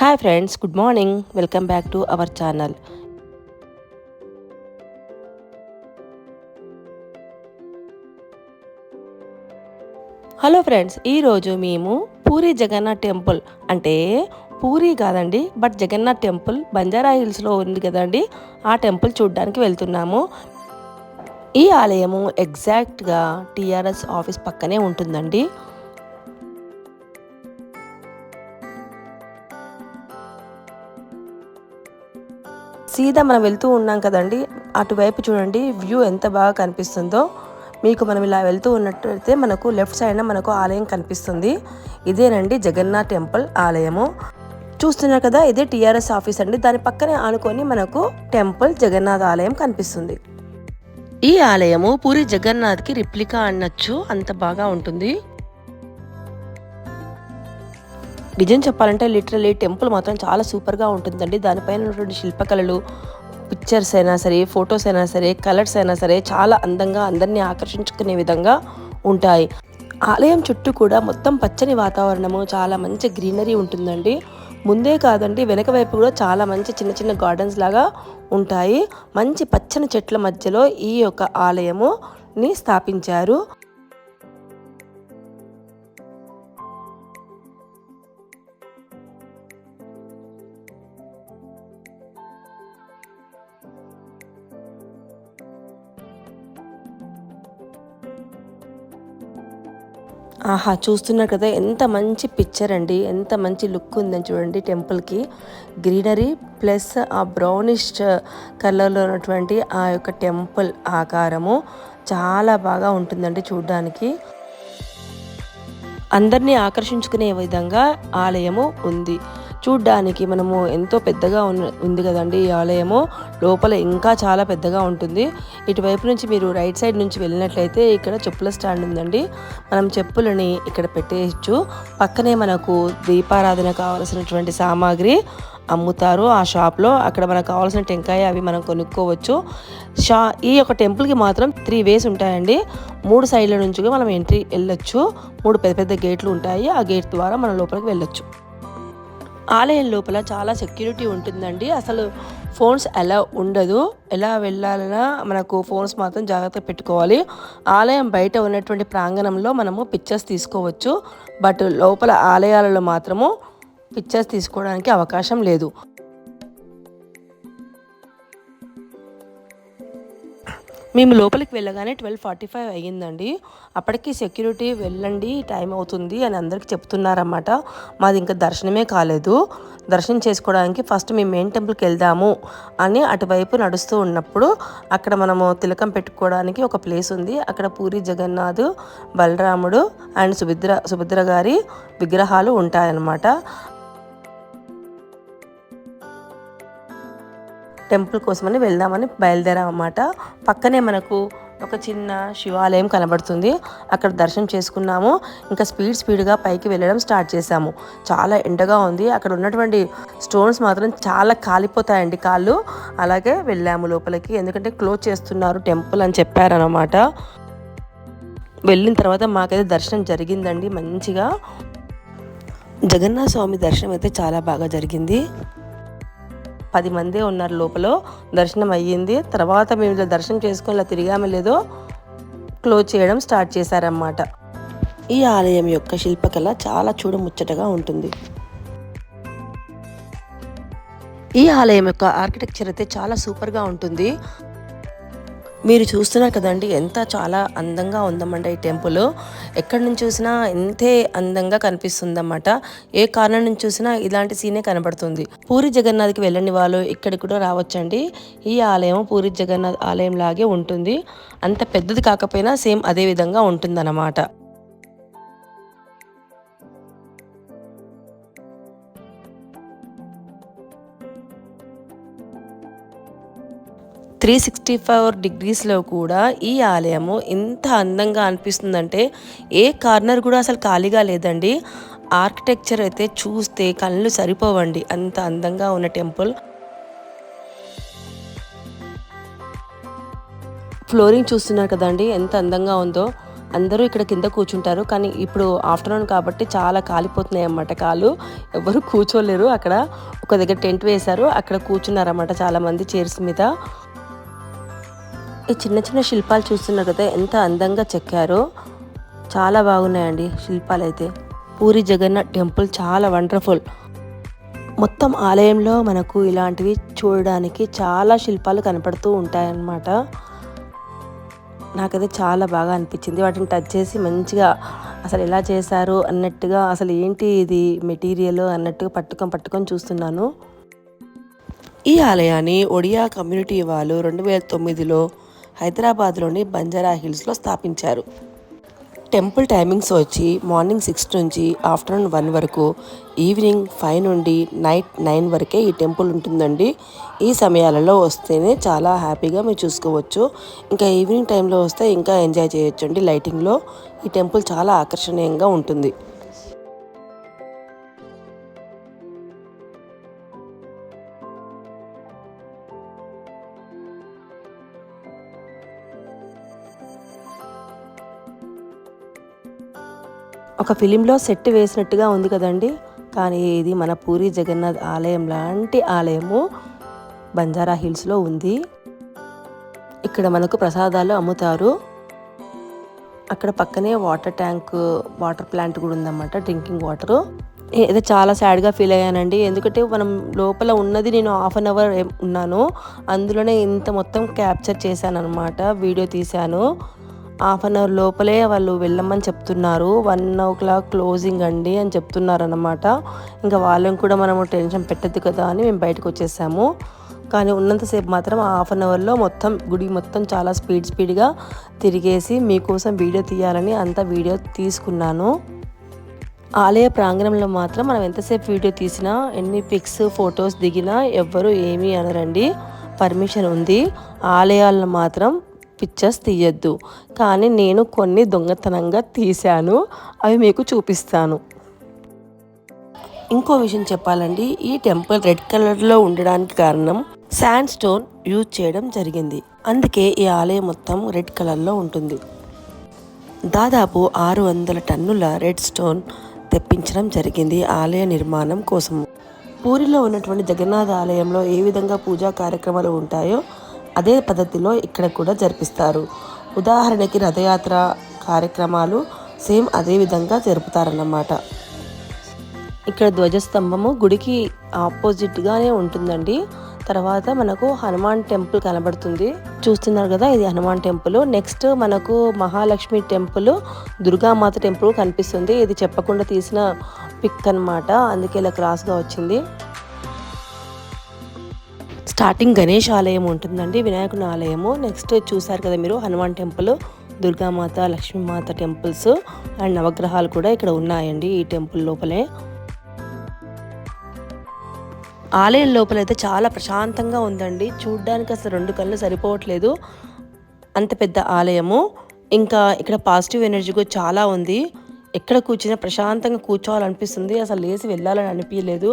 Hi friends good morning. Welcome back to our channel. Hello friends ఈరోజు మేము puri Jagannath temple అంటే పూరి కాదండి బట్ జగన్నాథ్ టెంపుల్ బంజారా హిల్స్లో ఉంది కదండి ఆ టెంపుల్ చూడడానికి వెళ్తున్నాము. ఈ ఆలయము ఎగ్జాక్ట్గా టీఆర్ఎస్ ఆఫీస్ పక్కనే ఉంటుందండి. సీదా మనం వెళ్తూ ఉన్నాం కదండి అటువైపు చూడండి వ్యూ ఎంత బాగా కనిపిస్తుందో. మీకు మనం ఇలా వెళ్తూ ఉన్నట్టయితే మనకు లెఫ్ట్ సైడ్న మనకు ఆలయం కనిపిస్తుంది. ఇదేనండి జగన్నాథ్ టెంపుల్ ఆలయము. చూస్తున్నారు కదా ఇదే టీఆర్ఎస్ ఆఫీస్ అండి. దాని పక్కనే ఆనుకొని మనకు టెంపుల్ జగన్నాథ్ ఆలయం కనిపిస్తుంది. ఈ ఆలయము పూరి జగన్నాథ్కి రిప్లికా అనొచ్చు. అంత బాగా ఉంటుంది. నిజం చెప్పాలంటే లిటరలీ టెంపుల్ మాత్రం చాలా సూపర్గా ఉంటుందండి. దానిపైన ఉన్నటువంటి శిల్పకళలు పిక్చర్స్ అయినా సరే ఫొటోస్ అయినా సరే కలర్స్ అయినా సరే చాలా అందంగా అందరినీ ఆకర్షించుకునే విధంగా ఉంటాయి. ఆలయం చుట్టూ కూడా మొత్తం పచ్చని వాతావరణము చాలా మంచి గ్రీనరీ ఉంటుందండి. ముందే కాదండి వెనక వైపు కూడా చాలా మంచి చిన్న చిన్న గార్డెన్స్ లాగా ఉంటాయి. మంచి పచ్చని చెట్ల మధ్యలో ఈ యొక్క ఆలయముని స్థాపించారు. ఆహా చూస్తున్నారు కదా ఎంత మంచి పిక్చర్ అండి ఎంత మంచి లుక్ ఉందని చూడండి టెంపుల్కి గ్రీనరీ ప్లస్ ఆ బ్రౌనిష్ కలర్లో ఉన్నటువంటి ఆ యొక్క టెంపుల్ ఆకారము చాలా బాగా ఉంటుందండి చూడడానికి. అందరినీ ఆకర్షించుకునే విధంగా ఆలయము ఉంది. చూడ్డానికి మనము ఎంతో పెద్దగా ఉంది కదండి ఈ ఆలయము. లోపల ఇంకా చాలా పెద్దగా ఉంటుంది. ఇటువైపు నుంచి మీరు రైట్ సైడ్ నుంచి వెళ్ళినట్లయితే ఇక్కడ చెప్పుల స్టాండ్ ఉందండి. మనం చెప్పులని ఇక్కడ పెట్టేయచ్చు. పక్కనే మనకు దీపారాధన కావలసినటువంటి సామాగ్రి అమ్ముతారు ఆ షాప్లో. అక్కడ మనకు కావాల్సిన టెంకాయ అవి మనం కొనుక్కోవచ్చు. షా ఈ యొక్క టెంపుల్కి మాత్రం త్రీ వేస్ ఉంటాయండి. మూడు సైడ్ల నుంచి మనం ఎంట్రీ వెళ్ళొచ్చు. మూడు పెద్ద పెద్ద గేట్లు ఉంటాయి. ఆ గేట్ ద్వారా మనం లోపలికి వెళ్ళొచ్చు. ఆలయం లోపల చాలా సెక్యూరిటీ ఉంటుందండి. అసలు ఫోన్స్ ఎలా ఉండదు. ఎలా వెళ్ళాలన్నా మనకు ఫోన్స్ మాత్రం జాగ్రత్త పెట్టుకోవాలి. ఆలయం బయట ఉన్నటువంటి ప్రాంగణంలో మనము పిక్చర్స్ తీసుకోవచ్చు. బట్ లోపల ఆలయాలలో మాత్రము పిక్చర్స్ తీసుకోవడానికి అవకాశం లేదు. మేము లోపలికి వెళ్ళగానే ట్వెల్వ్ ఫార్టీ ఫైవ్ అయ్యిందండి. అప్పటికి సెక్యూరిటీ వెళ్ళండి టైం అవుతుంది అని అందరికి చెప్తున్నారన్నమాట. మాది ఇంకా దర్శనమే కాలేదు. దర్శనం చేసుకోవడానికి ఫస్ట్ మేము మెయిన్ టెంపుల్కి వెళ్దాము అని అటువైపు నడుస్తూ ఉన్నప్పుడు అక్కడ మనము తిలకం పెట్టుకోవడానికి ఒక ప్లేస్ ఉంది. అక్కడ పూరి జగన్నాథ్ బలరాముడు అండ్ సుభద్ర సుభద్ర గారి విగ్రహాలు ఉంటాయన్నమాట. టెంపుల్ కోసమని వెళ్దామని బయలుదేరామన్నమాట. పక్కనే మనకు ఒక చిన్న శివాలయం కనబడుతుంది. అక్కడ దర్శనం చేసుకున్నాము. ఇంకా స్పీడ్ స్పీడ్గా పైకి వెళ్ళడం స్టార్ట్ చేసాము చాలా ఎండగా ఉంది. అక్కడ ఉన్నటువంటి స్టోన్స్ మాత్రం చాలా కాలిపోతాయండి కాళ్ళు. అలాగే వెళ్ళాము లోపలికి. ఎందుకంటే క్లోజ్ చేస్తున్నారు టెంపుల్ అని చెప్పారనమాట వెళ్ళిన తర్వాత మాకైతే దర్శనం జరిగిందండి మంచిగా. జగన్నాథ స్వామి దర్శనం అయితే చాలా బాగా జరిగింది. పది మందే ఉన్నారు లోపల. దర్శనం అయ్యింది. తర్వాత మేము ఇలా దర్శనం చేసుకొని ఇలా తిరిగామే లేదో క్లోజ్ చేయడం స్టార్ట్ చేశారన్నమాట. ఈ ఆలయం యొక్క శిల్పకళ చాలా చూడముచ్చటగా ఉంటుంది. ఈ ఆలయం యొక్క ఆర్కిటెక్చర్ అయితే చాలా సూపర్గా ఉంటుంది. మీరు చూస్తున్నారు కదండి ఎంత చాలా అందంగా ఉందన్నమాట ఈ టెంపుల్. ఎక్కడి నుంచి చూసినా ఎంతే అందంగా కనిపిస్తుందన్నమాట. ఏ కార్నర్ నుంచి చూసినా ఇలాంటి సీనే కనబడుతుంది. పూరి జగన్నాథ్కి వెళ్ళని వాళ్ళు ఇక్కడికి కూడా రావచ్చండి. ఈ ఆలయం పూరి జగన్నాథ్ ఆలయం లాగే ఉంటుంది. అంత పెద్దది కాకపోయినా సేమ్ అదే విధంగా ఉంటుందన్నమాట. త్రీ సిక్స్టీ ఫైవ్ డిగ్రీస్లో కూడా ఈ ఆలయము ఎంత అందంగా అనిపిస్తుందంటే ఏ కార్నర్ కూడా అసలు ఖాళీగా లేదండి. ఆర్కిటెక్చర్ అయితే చూస్తే కళ్ళు సరిపోవండి. అంత అందంగా ఉన్న టెంపుల్. ఫ్లోరింగ్ చూస్తున్నారు కదండి ఎంత అందంగా ఉందో. అందరూ ఇక్కడ కింద కూర్చుంటారు కానీ ఇప్పుడు ఆఫ్టర్నూన్ కాబట్టి చాలా కాలిపోతున్నాయి అన్నమాట కాలు ఎవరు కూర్చోలేరు అక్కడ. ఒక దగ్గర టెంట్ వేశారు అక్కడ కూర్చున్నారన్నమాట చాలామంది చైర్స్ మీద. ఈ చిన్న చిన్న శిల్పాలు చూస్తున్నారు కదా ఎంత అందంగా చెక్కారో. చాలా బాగున్నాయండి శిల్పాలు అయితే. పూరి జగన్నాథ్ టెంపుల్ చాలా వండర్ఫుల్. మొత్తం ఆలయంలో మనకు ఇలాంటివి చూడడానికి చాలా శిల్పాలు కనపడుతూ ఉంటాయన్నమాట. నాకైతే చాలా బాగా అనిపించింది. వాటిని టచ్ చేసి మంచిగా అసలు ఎలా చేశారు అన్నట్టుగా అసలు ఏంటి ఇది మెటీరియల్ అన్నట్టుగా పట్టుకొని పట్టుకొని చూస్తున్నాను. ఈ ఆలయాన్ని ఒడియా కమ్యూనిటీ వాళ్ళు రెండు వేల తొమ్మిదిలో హైదరాబాద్లోని బంజారా హిల్స్లో స్థాపించారు. టెంపుల్ టైమింగ్స్ వచ్చి మార్నింగ్ సిక్స్ నుంచి ఆఫ్టర్నూన్ వన్ వరకు ఈవినింగ్ ఫైవ్ నుండి నైట్ నైన్ వరకే ఈ టెంపుల్ ఉంటుందండి. ఈ సమయాలలో వస్తేనే చాలా హ్యాపీగా మీరు చూసుకోవచ్చు. ఇంకా ఈవినింగ్ టైంలో వస్తే ఇంకా ఎంజాయ్ చేయొచ్చు అండి లైటింగ్లో. ఈ టెంపుల్ చాలా ఆకర్షణీయంగా ఉంటుంది. ఒక ఫిలింలో సెట్ వేసినట్టుగా ఉంది కదండి. కానీ ఇది మన పూరి జగన్నాథ్ ఆలయం లాంటి ఆలయము. బంజారా హిల్స్లో ఉంది. ఇక్కడ మనకు ప్రసాదాలు అమ్ముతారు. అక్కడ పక్కనే వాటర్ ట్యాంక్ వాటర్ ప్లాంట్ కూడా ఉందన్నమాట డ్రింకింగ్ వాటర్. ఏదో చాలా సాడ్గా ఫీల్ అయ్యానండి. ఎందుకంటే మనం లోపల ఉన్నది నేను హాఫ్ అన్ అవర్ ఉన్నాను. అందులోనే ఇంత మొత్తం క్యాప్చర్ చేశాను అనమాట వీడియో తీశాను. హాఫ్ అన్ అవర్ లోపలే వాళ్ళు వెళ్ళమని చెప్తున్నారు. వన్ ఓ క్లాక్ క్లోజింగ్ అండి అని చెప్తున్నారు అనమాట ఇంకా వాళ్ళని కూడా మనము టెన్షన్ పెట్టద్దు కదా అని మేము బయటకు వచ్చేసాము. కానీ ఉన్నంతసేపు మాత్రం హాఫ్ అన్ అవర్లో మొత్తం గుడి మొత్తం చాలా స్పీడ్ స్పీడ్గా తిరిగేసి మీకోసం వీడియో తీయాలని అంత వీడియో తీసుకున్నాను. ఆలయ ప్రాంగణంలో మాత్రం మనం ఎంతసేపు వీడియో తీసినా ఎన్ని పిక్స్ ఫొటోస్ దిగినా ఎవ్వరు ఏమీ అనరండి. పర్మిషన్ ఉంది. ఆలయాలను మాత్రం పిక్చర్స్ తీయద్దు. కానీ నేను కొన్ని దొంగతనంగా తీశాను. అవి మీకు చూపిస్తాను. ఇంకో విషయం చెప్పాలండి. ఈ టెంపుల్ రెడ్ కలర్లో ఉండడానికి కారణం శాండ్ స్టోన్ యూజ్ చేయడం జరిగింది. అందుకే ఈ ఆలయం మొత్తం రెడ్ కలర్లో ఉంటుంది. దాదాపు ఆరు వందల టన్నుల రెడ్ స్టోన్ తెప్పించడం జరిగింది ఆలయ నిర్మాణం కోసం. పూరిలో ఉన్నటువంటి జగన్నాథ ఆలయంలో ఏ విధంగా పూజా కార్యక్రమాలు ఉంటాయో అదే పద్ధతిలో ఇక్కడ కూడా జరిపిస్తారు. ఉదాహరణకి రథయాత్ర కార్యక్రమాలు సేమ్ అదే విధంగా జరుపుతారన్నమాట. ఇక్కడ ధ్వజస్తంభము గుడికి ఆపోజిట్గానే ఉంటుందండి. తర్వాత మనకు హనుమాన్ టెంపుల్ కనబడుతుంది. చూస్తున్నారు కదా ఇది హనుమాన్ టెంపుల్. నెక్స్ట్ మనకు మహాలక్ష్మి టెంపుల్ దుర్గామాత టెంపుల్ కనిపిస్తుంది. ఇది చెప్పకుండా తీసిన పిక్ అనమాట అందుకే ఇలా క్రాస్గా వచ్చింది. స్టార్టింగ్ గణేష్ ఆలయం ఉంటుందండి వినాయకుని ఆలయము. నెక్స్ట్ చూసారు కదా మీరు Hanuman temple Durgamata Lakshmimata temples and నవగ్రహాలు కూడా ఇక్కడ ఉన్నాయండి ఈ టెంపుల్ లోపలే. ఆలయం లోపలైతే చాలా ప్రశాంతంగా ఉందండి. చూడ్డానికి అసలు రెండు కళ్ళు సరిపోవట్లేదు. అంత పెద్ద ఆలయము. ఇంకా ఇక్కడ పాజిటివ్ ఎనర్జీ కూడా చాలా ఉంది. ఎక్కడ కూర్చున్నా ప్రశాంతంగా కూర్చోవాలనిపిస్తుంది. అసలు లేచి వెళ్ళాలని అనిపించలేదు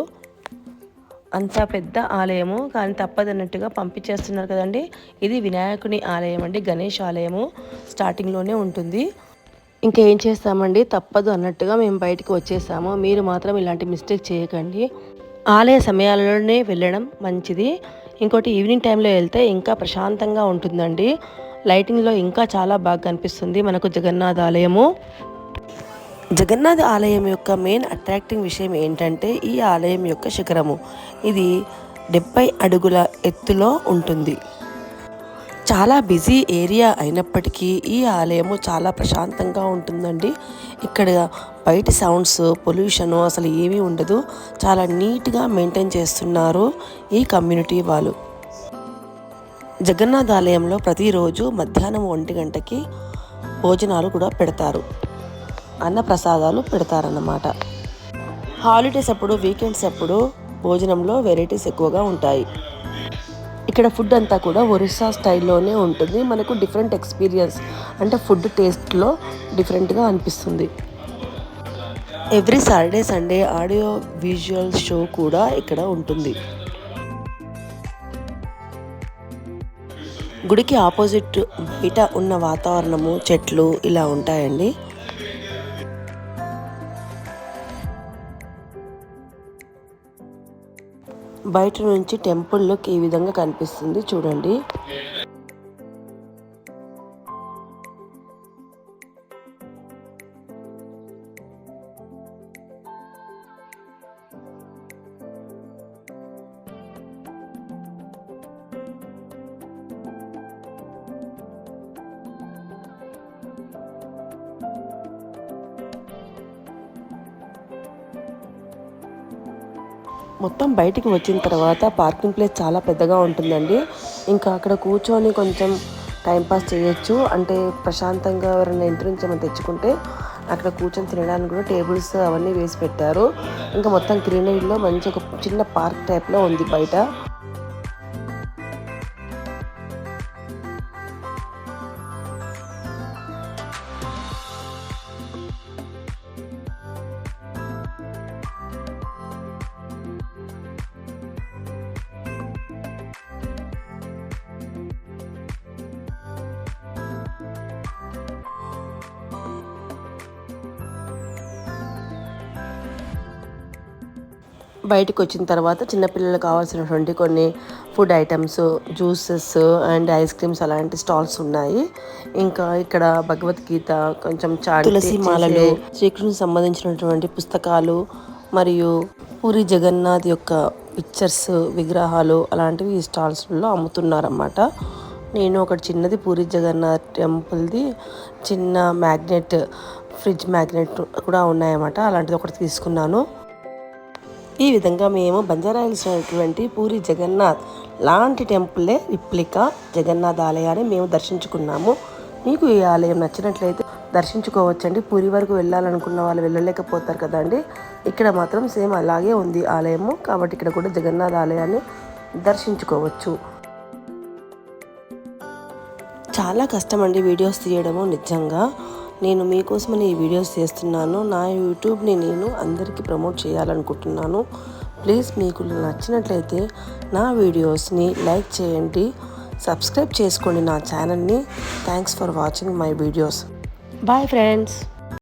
అంత పెద్ద ఆలయము కానీ తప్పదన్నట్టుగా పంపించేస్తున్నారు కదండి. ఇది వినాయకుని ఆలయం అండి గణేష్ ఆలయము స్టార్టింగ్లోనే ఉంటుంది. ఇంకేం చేస్తామండి? తప్పదు అన్నట్టుగా మేము బయటికి వచ్చేసాము. మీరు మాత్రం ఇలాంటి మిస్టేక్ చేయకండి. ఆలయ సమయాలలోనే వెళ్ళడం మంచిది. ఇంకోటి ఈవినింగ్ టైంలో వెళ్తే ఇంకా ప్రశాంతంగా ఉంటుందండి. లైటింగ్లో ఇంకా చాలా బాగా కనిపిస్తుంది మనకు జగన్నాథ్ ఆలయము. జగన్నాథ్ ఆలయం యొక్క మెయిన్ అట్రాక్టింగ్ విషయం ఏంటంటే ఈ ఆలయం యొక్క శిఖరము. ఇది డెబ్బై అడుగుల ఎత్తులో ఉంటుంది. చాలా బిజీ ఏరియా అయినప్పటికీ ఈ ఆలయము చాలా ప్రశాంతంగా ఉంటుందండి. ఇక్కడ బయట సౌండ్స్ పొల్యూషన్ అసలు ఏమీ ఉండదు. చాలా నీట్గా మెయింటైన్ చేస్తున్నారు ఈ కమ్యూనిటీ వాళ్ళు. జగన్నాథ్ ఆలయంలో ప్రతిరోజు మధ్యాహ్నం ఒంటి గంటకి భోజనాలు కూడా పెడతారు. అన్న ప్రసాదాలు పెడతారన్నమాట. హాలిడేస్ అప్పుడు వీకెండ్స్ అప్పుడు భోజనంలో వెరైటీస్ ఎక్కువగా ఉంటాయి. ఇక్కడ ఫుడ్ అంతా కూడా ఒరిస్సా స్టైల్లోనే ఉంటుంది. మనకు డిఫరెంట్ ఎక్స్పీరియన్స్ అంటే ఫుడ్ టేస్ట్లో డిఫరెంట్గా అనిపిస్తుంది. Every Saturday Sunday audio visual show కూడా ఇక్కడ ఉంటుంది. గుడికి ఆపోజిట్ బయట ఉన్న వాతావరణము చెట్లు ఇలా ఉంటాయండి. బయట నుంచి టెంపుల్ లుక్ ఈ విధంగా కనిపిస్తుంది. చూడండి. మొత్తం బయటికి వచ్చిన తర్వాత పార్కింగ్ ప్లేస్ చాలా పెద్దగా ఉంటుందండి. ఇంకా అక్కడ కూర్చొని కొంచెం టైంపాస్ చేయొచ్చు. అంటే ప్రశాంతంగా ఎవరైనా ఇంటి నుంచి ఏమైనా తెచ్చుకుంటే అక్కడ కూర్చొని తినడానికి కూడా టేబుల్స్ అవన్నీ వేసి పెట్టారు. ఇంకా మొత్తం గ్రీనరీలో మంచి ఒక చిన్న పార్క్ టైప్లో ఉంది బయట. బయటకు వచ్చిన తర్వాత చిన్నపిల్లలకు కావాల్సినటువంటి కొన్ని food items juices and ice creams అలాంటి స్టాల్స్ ఉన్నాయి. ఇంకా ఇక్కడ భగవద్గీత కొంచెం చాట్ తులసి మాలలు శ్రీకృష్ణునికి సంబంధించినటువంటి పుస్తకాలు మరియు పూరి జగన్నాథ్ యొక్క పిక్చర్స్ విగ్రహాలు అలాంటివి ఈ స్టాల్స్లో అమ్ముతున్నారన్నమాట. నేను ఒకటి చిన్నది పూరి జగన్నాథ్ టెంపుల్ది చిన్న మ్యాగ్నెట్ ఫ్రిడ్జ్ మ్యాగ్నెట్ కూడా ఉన్నాయన్నమాట. అలాంటిది ఒకటి తీసుకున్నాను. ఈ విధంగా మేము బంజారాయిల్స్ ఉన్నటువంటి పూరి జగన్నాథ్ లాంటి టెంపుల్లే రిప్లికా జగన్నాథ్ ఆలయాన్ని మేము దర్శించుకున్నాము. మీకు ఈ ఆలయం నచ్చినట్లయితే దర్శించుకోవచ్చండి. పూరి వరకు వెళ్ళాలనుకున్న వాళ్ళు వెళ్ళలేకపోతారు కదండి. ఇక్కడ మాత్రం సేమ్ అలాగే ఉంది ఆలయము. కాబట్టి ఇక్కడ కూడా జగన్నాథ్ ఆలయాన్ని దర్శించుకోవచ్చు. చాలా కష్టం అండి వీడియోస్ తీయడము నిజంగా. నేను మీకోసమని ఈ వీడియోస్ చేస్తున్నాను. నా యూట్యూబ్ని నేను అందరికీ ప్రమోట్ చేయాలనుకుంటున్నాను. ప్లీజ్ మీకు నచ్చినట్లయితే నా వీడియోస్ని లైక్ చేయండి. సబ్స్క్రైబ్ చేసుకోండి నా ఛానల్ని. Thanks for watching my videos. Bye friends.